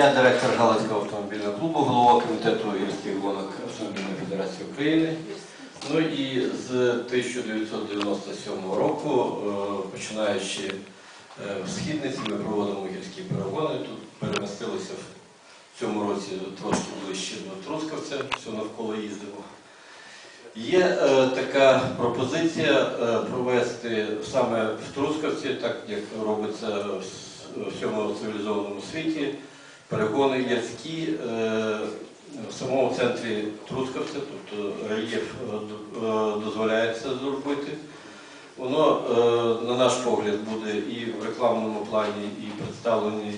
Я директор Галицького автомобільного клубу, голова комітету гірських гонок Автомобільної Федерації України. Ну і з 1997 року, е, починаючи е, в Східниці, ми проводимо гірські перегони. Тут перемістилися в цьому році трошки ближче до Трускавця, все навколо їздимо. Є е, така пропозиція е, провести саме в Трускавці, так як робиться в всьому цивілізованому світі, перегони гірські е, в самому центрі Трускавця, тобто рельєф е, д- дозволяє це зробити. Воно, е, на наш погляд, буде і в рекламному плані, і представленні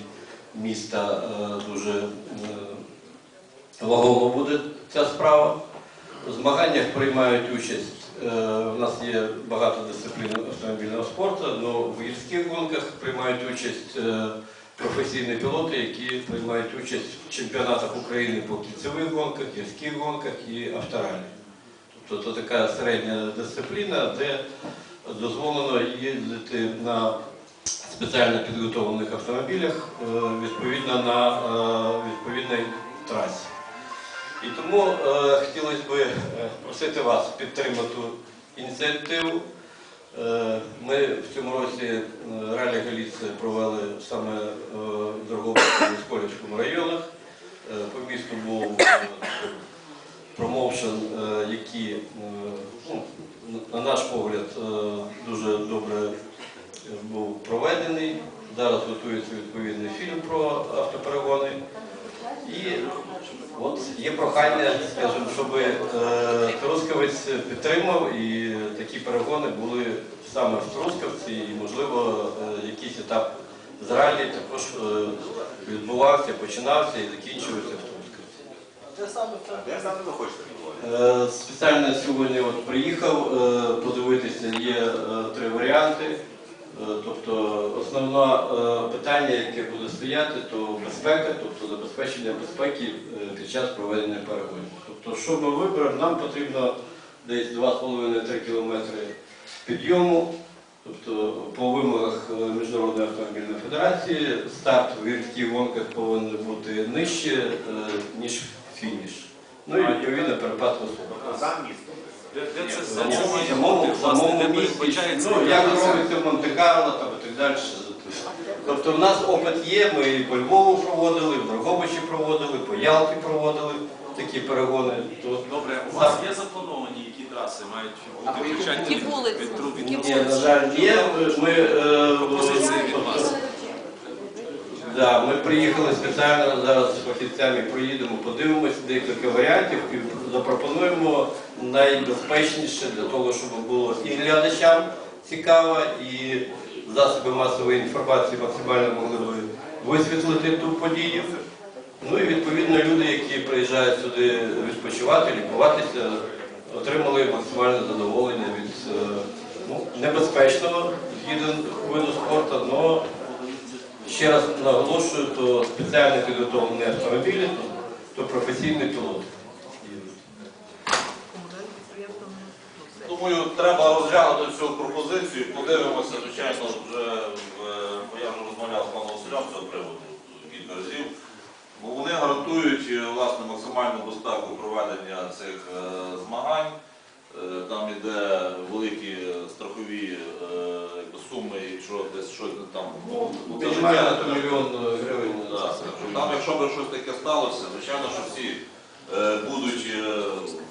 міста дуже вагомо буде ця справа. У змаганнях приймають участь. У нас є багато дисциплін автомобільного спорту, але в гірських гонках приймають участь професійні пілоти, які приймають участь в чемпіонатах України по кільцевих гонках, гірських гонках і авторалі. Тобто це така середня дисципліна, де дозволено їздити на спеціально підготовлених автомобілях е, відповідно на е, відповідній трасі. І тому е, хотілося б просити вас підтримати ініціативу. Е, ми в цьому році е, Ралі Галіція провели саме е, в Дрогобицькому і районах. По місту був промоушен, який, ну, на наш погляд, дуже добре був проведений. Зараз готується відповідний фільм про автоперегони. Є прохання, скажімо, щоб е, Трускавець підтримав і такі перегони були саме в Трускавці, і, можливо, е, якийсь етап з ралі також е, відбувався, починався і закінчувався в Трускавці. Де саме ви хочете? Е, Спеціально сьогодні от приїхав е, подивитися, є е, три варіанти. Е, Тобто основне питання, яке буде стояти, то безпека, тобто забезпечення безпеки е, під час проведення перегонів. Тобто, що ми виберемо, нам потрібно десь 2,5-3 кілометри підйому. Тобто по вимогах е, Міжнародної автомобільної федерації старт в гірських гонках повинен бути нижче, ніж фініш. Ну і відповідно перепад висот. За місто. Де, де це за самому, чому самому, власне, де передбачається ну, як реалізація? робиться в Монте-Карло там, і так далі. Тобто в нас опит є, ми і по Львову проводили, в Дрогобичі проводили, по Ялті проводили такі перегони. То, Добре, у вас є заплановані, які траси мають бути Які вулиці? Які ні, на жаль, є. Ми, е, пропозиції від тобто, вас. Да, ми приїхали спеціально зараз з фахівцями, проїдемо, подивимося декілька варіантів і запропонуємо найбезпечніше для того, щоб було і глядачам цікаво, і засоби масової інформації максимально могли б висвітлити ту подію. Ну і відповідно люди, які приїжджають сюди відпочивати, лікуватися, отримали максимальне задоволення від е, ну, небезпечного виду спорту, але Ще раз наголошую, то спеціально підготовлені автомобілі, то, професійний пілот. Думаю, треба розглянути цю пропозицію, подивимося, звичайно, вже я вже розмовляв з паном Василем цього приводу кілька разів. Бо вони гарантують е, власне максимальну безпеку проведення цих е, змагань. Е, Там іде великі страхові суми, якщо десь щось не там ну, Мінімально то мільйон е, гривень. Так, це. Там, якщо б щось таке сталося, звичайно, що всі е, будуть е,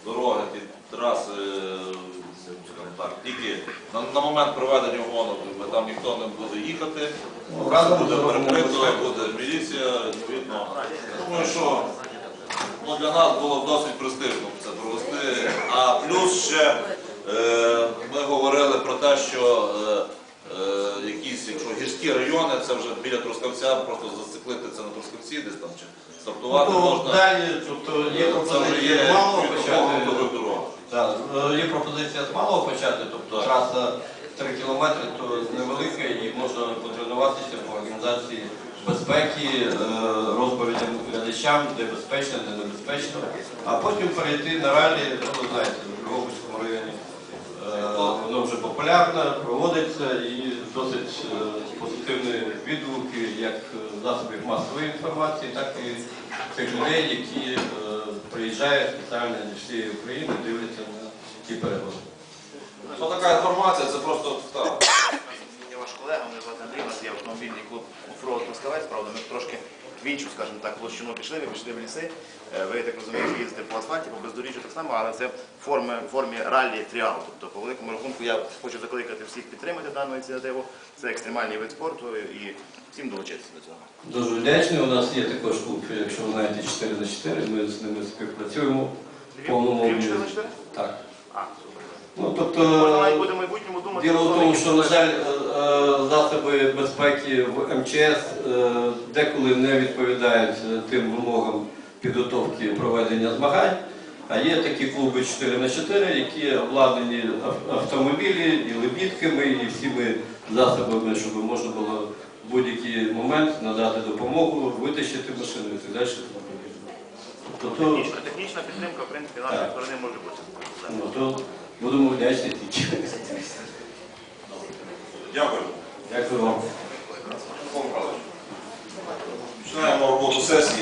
дороги, ті траси, е, скажімо так, тільки на, на момент проведення якби там ніхто не буде їхати, Ну, разом буде перекрито, буде міліція, відповідно. Думаю, що ну, для нас було б досить престижно це провести. А плюс ще е, ми говорили про те, що е, якісь, якщо гірські райони, це вже біля Трускавця, просто зациклити це на Трускавці десь там чи стартувати Ну, можна. Далі, тобто є Це вже пропозиція є з малого почати. нових дорог. Так, е, є пропозиція з малого почати, тобто траса 3 кілометри, то невелика і можна потренуватися по організації безпеки, е, розповідям глядачам, де безпечно, де небезпечно, а потім перейти на ралі, ну ви знаєте, в Львовському районі. Е, Воно вже популярне, проводиться і досить е, позитивні відгуки як е, засобів масової інформації, так і тих людей, які приїжджають спеціально зі всієї України, дивляться на ті переговори. Ну, така інформація, це просто так. Я ваш колега, мене звати Андрій, у нас є автомобільний клуб Оффроуд Трускавець, правда, ми трошки в іншу, скажімо так, площину пішли, ви пішли в ліси. Е, Ви, так розумію, їздите по асфальті, по бездоріжжю так само, але це в формі, формі раллі тріал. Тобто, по великому рахунку, я хочу закликати всіх підтримати дану ініціативу. Це екстремальний вид спорту і всім долучитися до цього. Дуже вдячний. У нас є також клуб, якщо ви знаєте, 4 на 4 Ми з ними співпрацюємо повному 4 на 4? Так. А, супер. Ну, Можна тобто, навіть буде в майбутньому думати. Діло в тому, що, на жаль, засоби безпеки в МЧС е, деколи не відповідають е, тим вимогам підготовки проведення змагань. А є такі клуби 4 на 4 які обладнані автомобілі і лебідками, і всіми засобами, щоб можна було в будь-який момент надати допомогу, витащити машину і так далі. Тобто, Технічна, технічна підтримка, в принципі, нашої сторони може бути. ну, то будемо вдячні тільки. Дякую. Дякую вам. Починаємо роботу сесії.